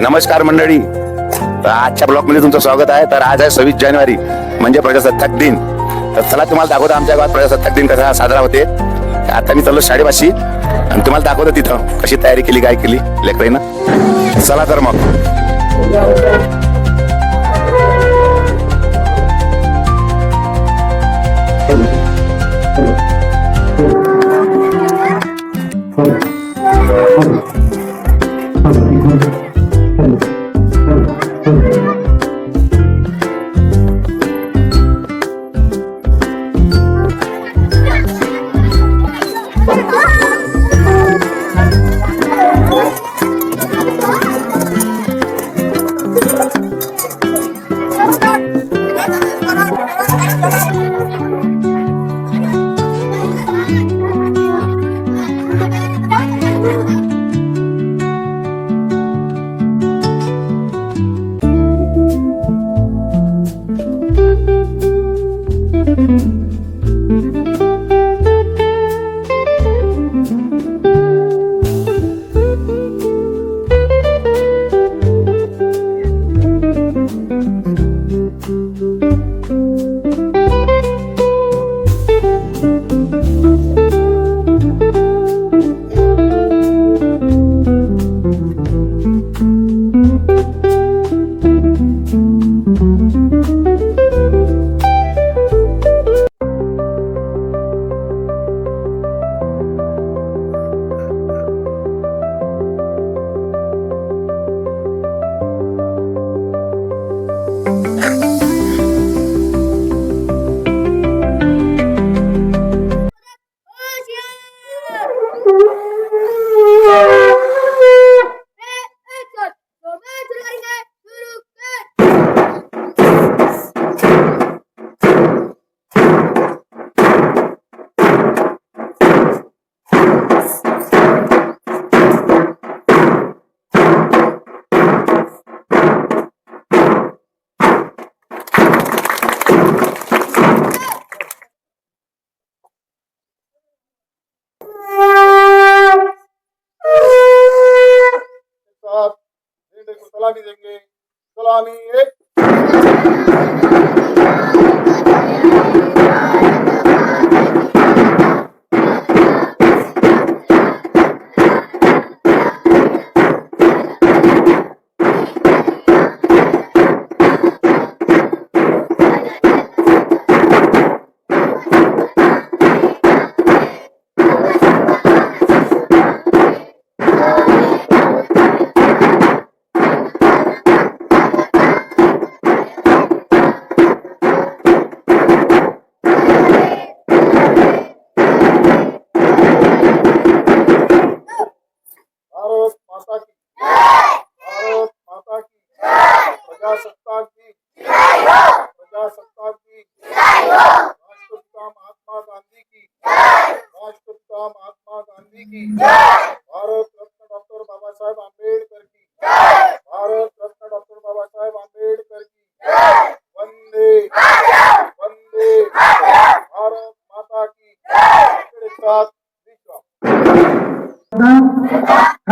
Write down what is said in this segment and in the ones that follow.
नमस्कार मंडळी. तर आजच्या ब्लॉकमध्ये तुमचं स्वागत आहे. तर आज आहे सव्वीस जानेवारी म्हणजे प्रजासत्ताक दिन. तर चला तुम्हाला दाखवतो आमच्या गावात प्रजासत्ताक दिन कसा साजरा होते. आता मी चाललो शाळेपाशी आणि तुम्हाला दाखवतो तिथं कशी तयारी केली काय केली लेकराईनं चला तर मग. साथ झंडे को सलामी देंगे सलामी एक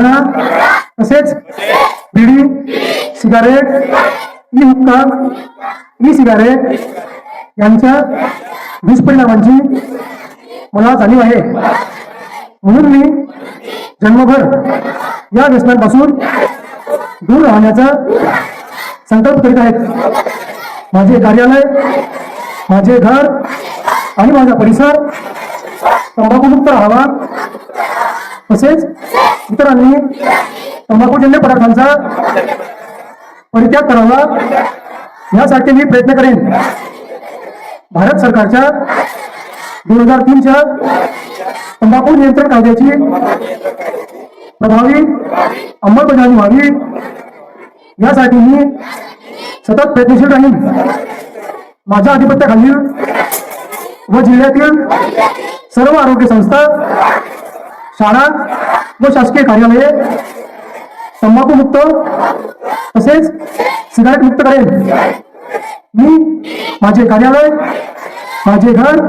हर्रा तसेच बिडी सिगारेट ई हुक्का ई सिगारेट यांच्या दुष्परिणामांची मला जाणीव आहे. म्हणून मी जन्मभर या व्यसनांपासून दूर राहण्याचा संकल्प करीत आहेत. माझे कार्यालय माझे घर आणि माझा परिसर तंबाखूमुक्त राहावा. तसेच इतरांनी तंबाखूजन्य पदार्थांचा परित्याग करावा यासाठी मी प्रयत्न करेन. भारत सरकारच्या दोन हजार तीनच्या तंबाखू नियंत्रण कायद्याची प्रभावी अंमलबजावणी व्हावी. यासाठी मी सतत प्रयत्नशील राहीन. माझ्या अधिपत्याखालील व जिल्ह्यातील सर्व आरोग्य संस्था शाळा व शासकीय कार्यालये तंबाखू मुक्त तसेच सिगारेट मुक्त करेल. मी माझे कार्यालय माझे घर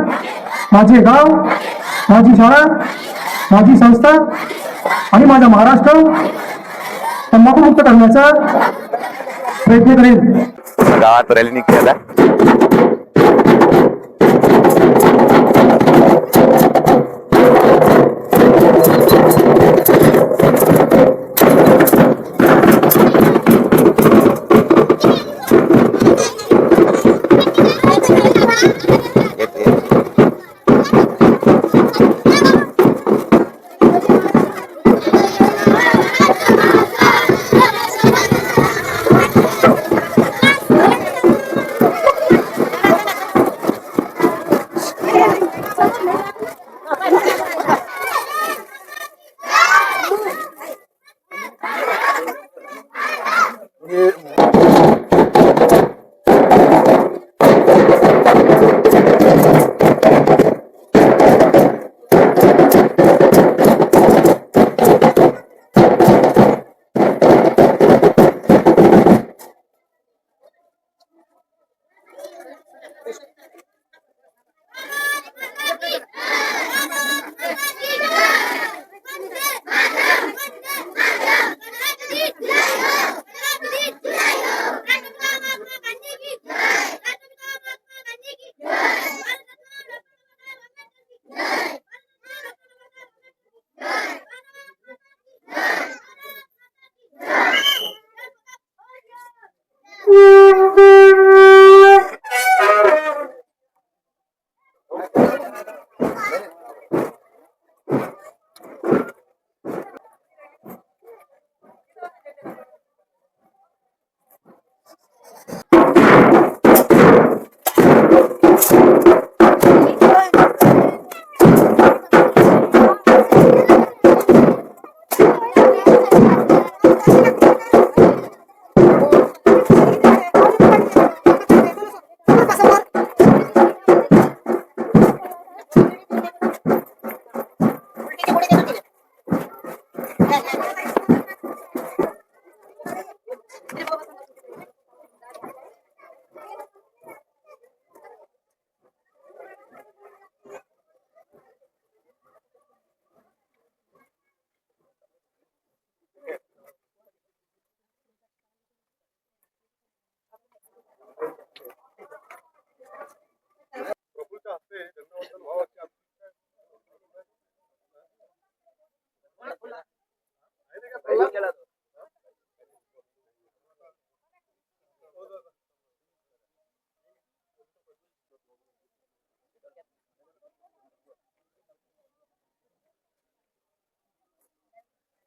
माझे गाव माझी शाळा माझी संस्था आणि माझा महाराष्ट्र तंबाखूमुक्त करण्याचा प्रयत्न करेल. गावात रॅली निघाला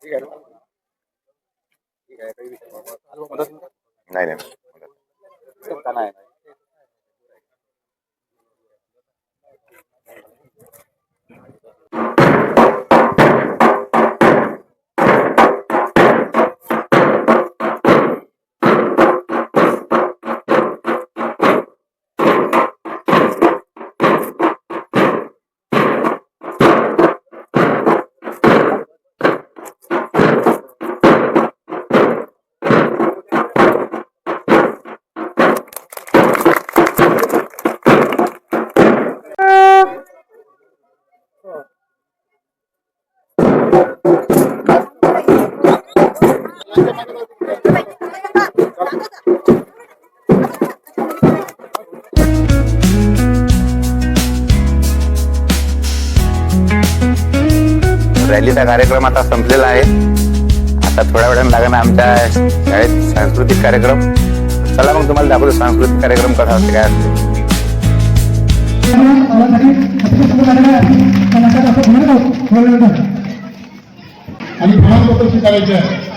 ठीक आहे? ठीक आहे काही नाही. नाही आमचा कार्यक्रम आता संपलेला आहे. आता थोड्या वेळाने लागणार आमच्या शाळेत सांस्कृतिक कार्यक्रम. चला मग तुम्हाला दाखवतो सांस्कृतिक कार्यक्रम कसा असते काय असते. आणि प्रमाणपत्र स्वीकारायचे आहे.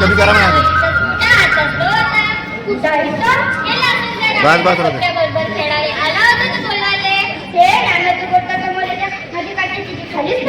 कमी करा म्हणा बस बस राहते खालीच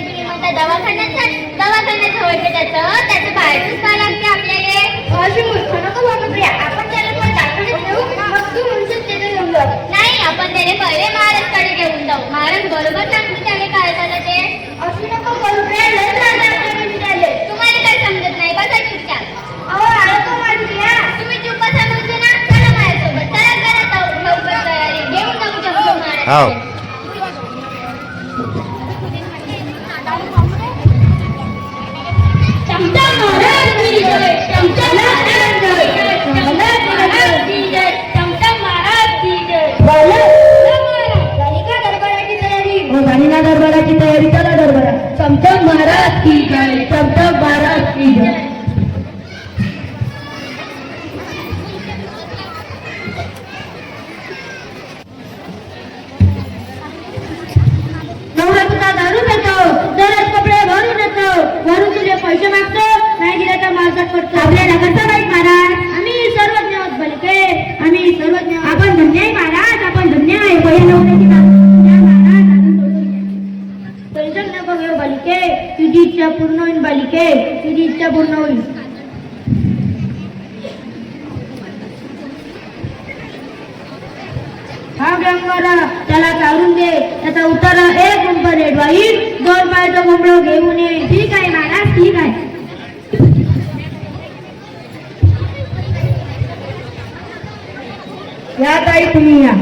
तुम्ही म्हणता दवाखान्यात जा. दवाखान्यात जवळचे त्याचं त्याचं बाहेरच का लागते आपल्याला अशी मूर्ख नको वागत रे. आपण त्याला पण दवाखान्यात नेऊ मग तू म्हणशील त्याचं घेऊन जाऊ. नाही आपण त्याने पहिले महाराजकडे घेऊन जाऊ. महाराज बरोबर सांगतो त्याने काय झालं ते. अशी नको करू. आपल्याला मिळाले. तुम्हाला काय समजत नाही? बसा चुपचाप. अहो आलो तो माणूस या. तुम्ही चुप बसा म्हणतो ना? चला माझ्यासोबत. चला करा लव- लवकर तयारी घेऊन जाऊ जमतो महाराज. बालिके तुझी इच्छा पूर्ण होईल बालिके तुझी इच्छा पूर्ण होईल हा गंगारा त्याला चालून दे. त्याचा उतारा एक नंबर रेड वाईट दोन पायचं कोंबडं घेऊन ये. ठीक आहे महाराज ठीक आहे. या ताई तुम्ही या.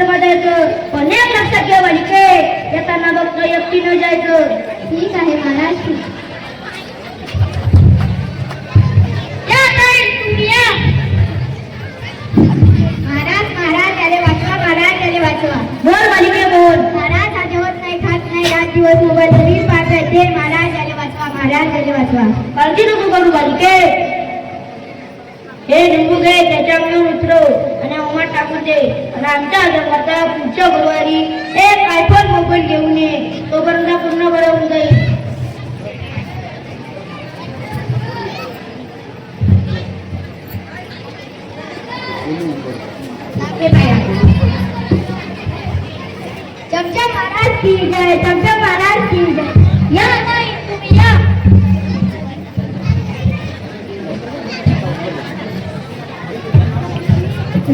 आमच्या आश्रमात पण एक लक्षात घ्या बालिके येताना फक्त एकटी न जायचं. ठीक आहे महाराज. महाराज महाराज वाचवा महाराज वाचवा. बोल बालिके बोल. महाराज हा जेवत नाही खात नाही. रात दिवस मोबाईल तरी पाहत राहते महाराज वाचवा महाराज वाचवा. काळजी नको करू बालिके. हे लिंबू घे त्याच्यामुळे उतरव. आणि उमट टाकून दे. आणि आमच्या आजोबाचा पुढच्या गुरुवारी एक आयफोन मोबाईल घेऊन ये. तोपर्यंत पूर्ण बरं होऊन जाईल. चमचा महाराज की जय चमचा महाराज की जय. या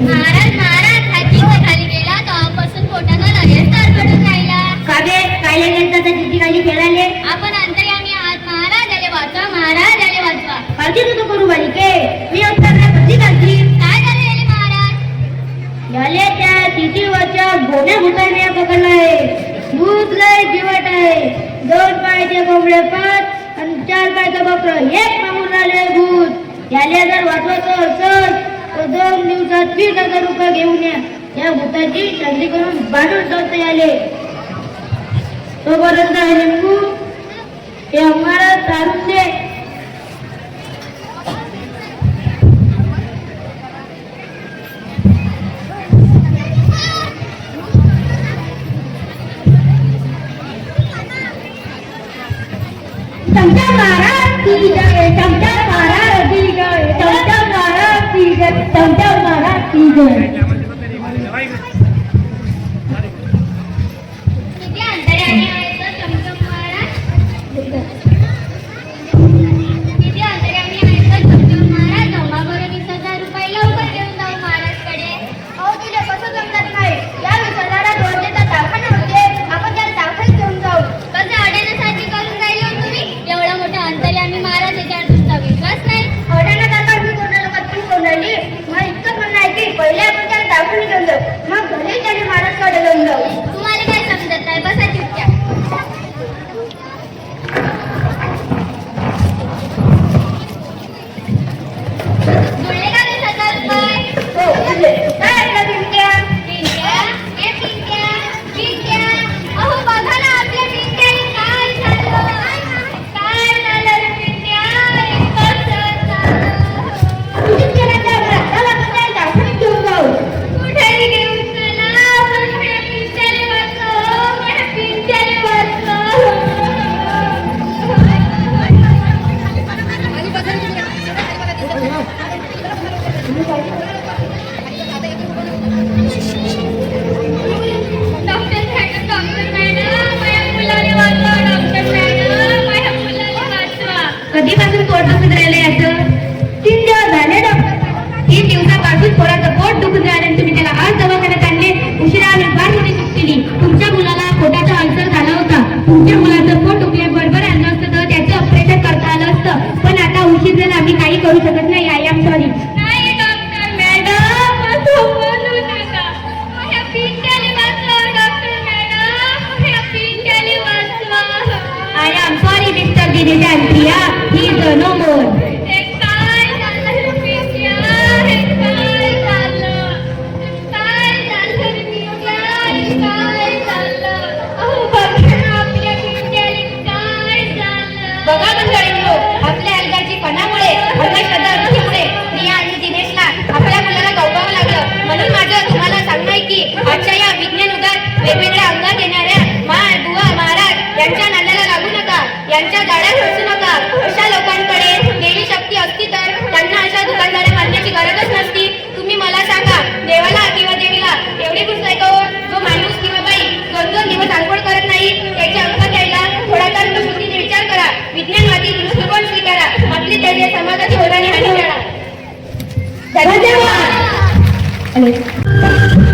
महाराज महाराज हा चित्र खाली गेला. तेव्हापासून पोटानं लगेच तरफडून राहिला. कागे कायले गेलता त्या खाली खेळाले आपण अंतर्यामी आहात. महाराज आले वाचवा महाराज आले वाचवा. काळजी नको करू बालिके मी उत्तरला कधी काळजी काय झाले गेले महाराज? झाले त्या चिठीवरच्या गोण्या भूताने पकडलाय. भूत लय जीवट आहे. दोन पायचे कोंबडे पाच आणि चार पायचं बकर. एक मागून राहिले भूत. याले जर वाचवायचं तर तुमचा दीड हजार रुपये घेऊन या. या भूताची संधी करून बांधून ठेवता आले तोपर्यंत हे लिंबू हे आम्हाला तारून दे 对。Amém.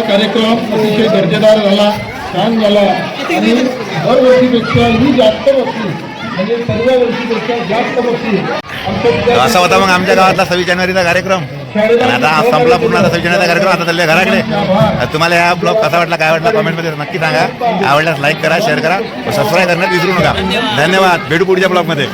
हा कार्यक्रम अतिशय दर्जेदार झाला छान झाला. आणि दरवर्षीपेक्षा ही जास्त बघती म्हणजे सर्व वर्षीपेक्षा जास्त बघती असा होता मग आमच्या गावातला सव्वीस जानेवारीचा कार्यक्रम. आता संपला पूर्ण आता सव्वीस जानेवारीचा कार्यक्रम आता चालले घराकडे. तुम्हाला हा ब्लॉग कसा वाटला काय वाटला कमेंटमध्ये नक्की सांगा. आवडल्यास लाईक करा शेअर करा. सबस्क्राईब करण्यात विसरू नका. धन्यवाद. भेटू पुढच्या ब्लॉगमध्ये.